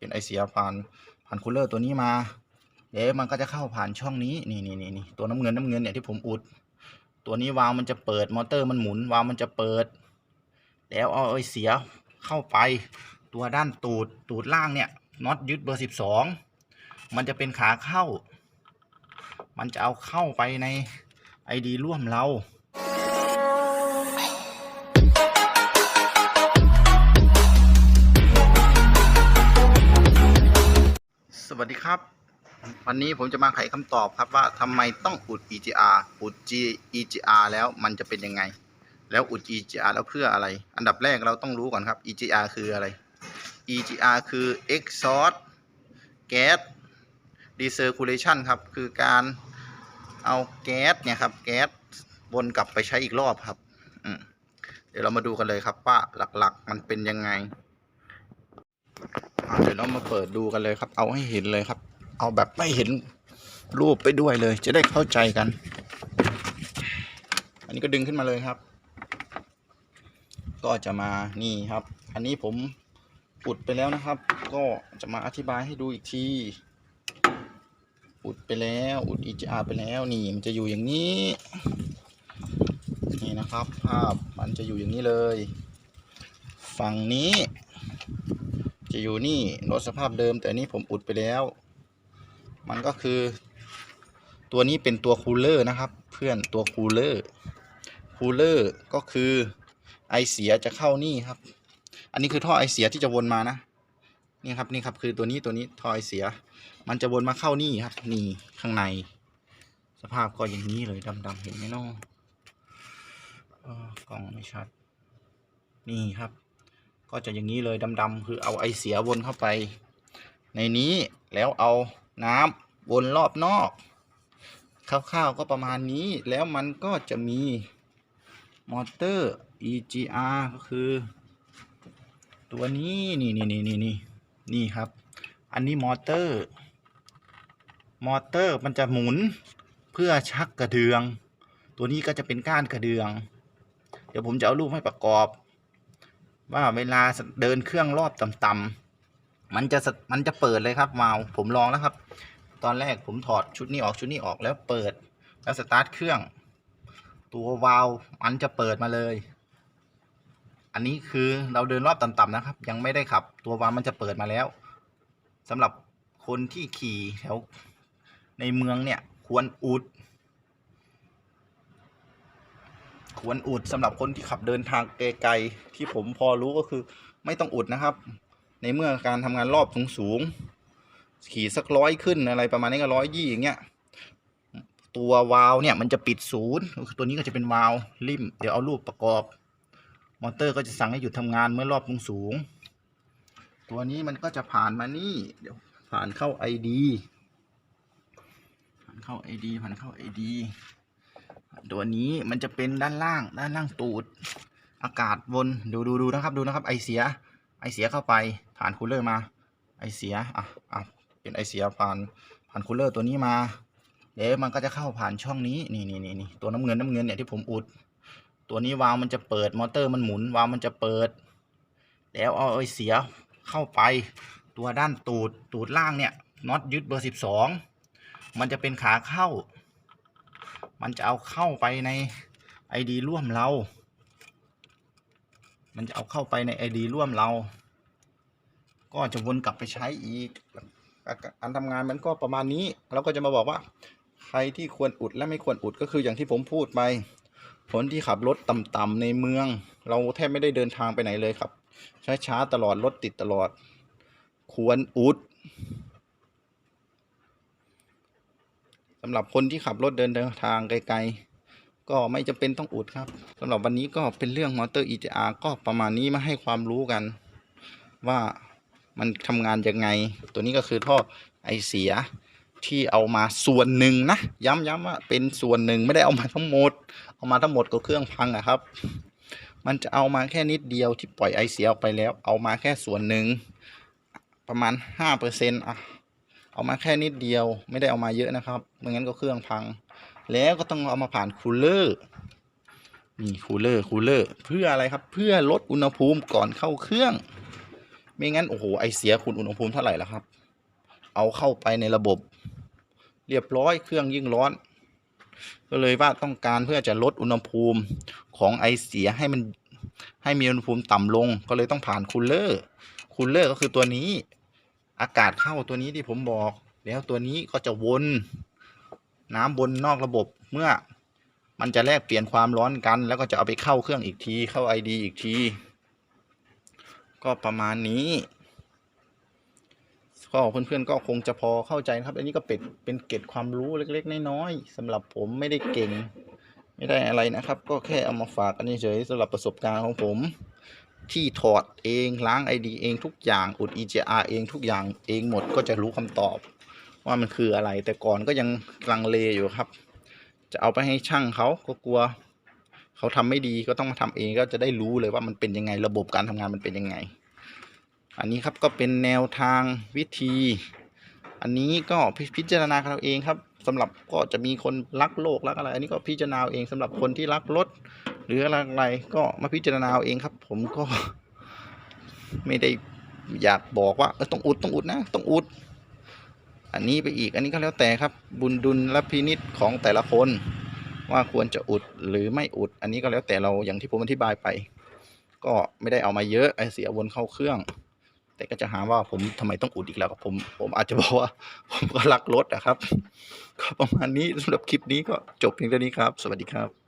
เป็นไอเสียผ่านผ่านคูลเลอร์ตัวนี้มาเดี๋ยวมันก็จะเข้าผ่านช่องนี้นี่นี่นี่นี่ตัวน้ำเงินน้ำเงินเนี่ยที่ผมอุด ตัวนี้วาล์วมันจะเปิดมอเตอร์มันหมุนวาล์วมันจะเปิด แล้วเอาไอเสียเข้าไป ตัวด้านตูดตูดล่างเนี่ยน็อตยึดเบอร์สิบสองมันจะเป็นขาเข้า มันจะเอาเข้าไปในไอดีร่วมเรา ครับ วันนี้ผมจะมาไขคำตอบครับว่าทำไมต้องอุด EGR อุด G EGR แล้วมันจะเป็นยังไง แล้วอุด EGR แล้วเพื่ออะไร อันดับแรกเราต้องรู้ก่อนครับ EGR คืออะไร EGR คือ exhaust gas recirculation ครับคือการเอาแก๊สเนี่ยครับแก๊สวนกลับไปใช้อีกรอบครับเดี๋ยวเรามาดูกันเลยครับว่าหลักๆ มันเป็นยังไง ดี๋ยวเรามาเปิดดูกันเลยครับ เอาให้เห็นเลยครับ เอาแบบไม่เห็นรูปไปด้วยเลย จะได้เข้าใจกัน อันนี้ก็ดึงขึ้นมาเลยครับ ก็จะมานี่ครับ อันนี้ผมอุดไปแล้วนะครับ ก็จะมาอธิบายให้ดูอีกที อุดไปแล้ว อุด EGR ไปแล้ว นี่มันจะอยู่อย่างนี้ นี่นะครับ ภาพมันจะอยู่อย่างนี้เลย ฝั่งนี้ จะอยู่นี่รถสภาพเดิม แต่นี้ผมอุดไปแล้ว มันก็คือ ตัวนี้เป็นตัวคูลเลอร์นะครับ เพื่อนตัวคูลเลอร์คูลเลอร์ก็คือไอเสียจะเข้านี่ครับ อันนี้คือท่อไอเสียที่จะวนมานะนี่ครับนี่ครับคือตัวนี้ตัวนี้ท่อไอเสีย มันจะวนมาเข้านี่ครับ นี่ข้างใน สภาพก็อย่างนี้เลยดำๆเห็นไหมน้องกล้องไม่ชัด นี่ครับ ก็จะอย่างนี้เลยดำๆคือเอาไอเสียวนเข้าไป ในนี้แล้วเอาน้ำวนรอบนอกคร่าวๆก็ประมาณนี้แล้วมันก็จะมีมอเตอร์ EGR ก็คือ ตัวนี้นี่นี่นี่นี่นี่นี่ครับ อันนี้มอเตอร์ มอเตอร์มันจะหมุนเพื่อชักกระเดือง ตัวนี้ก็จะเป็นก้านกระเดือง เดี๋ยวผมจะเอารูปให้ประกอบ ว่าเวลาเดินเครื่องรอบต่ำๆมันจะมันจะเปิดเลยครับวาล์วผมลองแล้วครับ ตอนแรกผมถอดชุดนี้ออกชุดนี้ออกแล้วเปิด แล้วสตาร์ทเครื่อง ตัววาล์วมันจะเปิดมาเลย อันนี้คือเราเดินรอบต่ำๆนะครับ ยังไม่ได้ขับ ตัววาล์วมันจะเปิดมาแล้วสำหรับคนที่ขี่แถวในเมืองเนี่ยควรอุด ควรอุดสำหรับคนที่ขับเดินทางไกลๆที่ผมพอรู้ก็คือไม่ต้องอุดนะครับ ในเมื่อการทำงานรอบสูงๆขี่สักร้อยขึ้นอะไรประมาณนี้ก็ร้อยยี่อย่างเงี้ยตัววาล์วเนี่ยมันจะปิดศูนย์ตัวนี้ก็จะเป็นวาล์วริม เดี๋ยวเอารูปประกอบ มอเตอร์ก็จะสั่งให้หยุดทำงานเมื่อรอบสูงๆตัวนี้มันก็จะผ่านมานี่เดี๋ยวผ่านเข้า ID ผ่านเข้า ID ผ่านเข้า ID ตัวนี้มันจะเป็นด้านล่างด้านล่างตูด อากาศวนดูดูดูนะครับดูนะครับไอเสียไอเสียเข้าไปผ่านคูลเลอร์มา ไอเสียอะอะเป็นไอเสียผ่านผ่านคูลเลอร์ตัวนี้มาเดี๋ยวมันก็จะเข้าผ่านช่องนี้นี่นี่นี่นี่ตัวน้ำเงินน้ำเงินเนี่ยที่ผมอุด ตัวนี้วาล์วมันจะเปิดมอเตอร์มันหมุนวาล์วมันจะเปิด แล้วเอาไอเสียเข้าไปตัวด้านตูดตูดล่างเนี่ยน็อตยึดเบอร์สิบสองมันจะเป็นขาเข้า มันจะเอาเข้าไปในไอดีร่วมเรา มันจะเอาเข้าไปในไอดีร่วมเรา ก็จะวนกลับไปใช้อีกการทำงานมันก็ประมาณนี้ เราก็จะมาบอกว่า ใครที่ควรอุดและไม่ควรอุดก็คืออย่างที่ผมพูดไปคนที่ขับรถต่ำๆในเมือง เราแทบไม่ได้เดินทางไปไหนเลยครับ ช้าๆตลอดรถติดตลอด ควรอุด สำหรับคนที่ขับรถเดินทางไกลๆ ก็ไม่จำเป็นต้องอุดครับสำหรับวันนี้ก็เป็นเรื่องมอเตอร์ EGR ก็ประมาณนี้มาให้ความรู้กัน ว่ามันทำงานยังไง ตัวนี้ก็คือท่อไอเสียที่เอามาส่วนหนึ่งนะ ย้ำๆว่าเป็นส่วนหนึ่งไม่ได้เอามาทั้งหมด เอามาทั้งหมดก็เครื่องพังอะครับ มันจะเอามาแค่นิดเดียวที่ปล่อยไอเสียออกไปแล้ว เอามาแค่ส่วนหนึ่งประมาณห้าเปอร์เซ็นต์อะ เอามาแค่นิดเดียวไม่ได้เอามาเยอะนะครับไม่งั้นก็เครื่องพัง แล้วก็ต้องเอามาผ่านคูลเลอร์นี่คูลเลอร์คูลเลอร์เพื่ออะไรครับ เพื่อลดอุณหภูมิก่อนเข้าเครื่อง ไม่งั้นโอ้โหไอเสียคุณอุณหภูมิเท่าไหร่และครับ เอาเข้าไปในระบบ เรียบร้อยเครื่องยิ่งร้อน ก็เลยว่าต้องการเพื่อจะลดอุณหภูมิของไอเสียให้มันให้มีอุณหภูมิต่ำลง ก็เลยต้องผ่านคูลเลอร์คูลเลอร์ก็คือตัวนี้ อากาศเข้าตัวนี้ที่ผมบอก แล้วตัวนี้ก็จะวนน้ำบนนอกระบบเมื่อมันจะแลกเปลี่ยนความร้อนกัน แล้วก็จะเอาไปเข้าเครื่องอีกทีเข้า ID อีกที ก็ประมาณนี้ก็เพื่อนๆก็คงจะพอเข้าใจนะครับ อันนี้ก็เป็นเป็นเกร็ดความรู้เล็กๆน้อยๆสำหรับผมไม่ได้เก่ง ไม่ได้อะไรนะครับ ก็แค่เอามาฝากกันนี้เฉยๆสำหรับประสบการณ์ของผม ที่ถอดเองล้าง ID เองทุกอย่างอุด EGR เองทุกอย่างเองหมดก็จะรู้คำตอบ ว่ามันคืออะไร แต่ก่อนก็ยังลังเลอยู่ครับ จะเอาไปให้ช่างเขาก็กลัว เขาทำไม่ดีก็ต้องมาทำเองก็จะได้รู้เลยว่ามันเป็นยังไงระบบการทำงานมันเป็นยังไง อันนี้ครับก็เป็นแนวทางวิธี อันนี้ก็พิจารณาเอาเองครับสำหรับก็จะมีคนรักโลกรักอะไร อันนี้ก็พิจารณาเองสำหรับคนที่รักรถหรืออะไรอะไรก็มาพิจารณาเอาเองครับ ผมก็ไม่ได้อยากบอกว่าต้องอุดต้องอุดนะต้องอุด อันนี้ไปอีกอันนี้ก็แล้วแต่ครับ บุญดุลและพินิษของแต่ละคน ว่าควรจะอุดหรือไม่อุด อันนี้ก็แล้วแต่เราอย่างที่ผมอธิบายไป ก็ไม่ได้เอามาเยอะไอเสียวนเข้าเครื่อง แต่ก็จะหาว่าผมทำไมต้องอุดอีกแล้วผมผมอาจจะบอกว่า ผมก็รักรถนะครับ ก็ประมาณนี้สำหรับคลิปนี้ก็จบเพียงเท่านี้ครับ สวัสดีครับ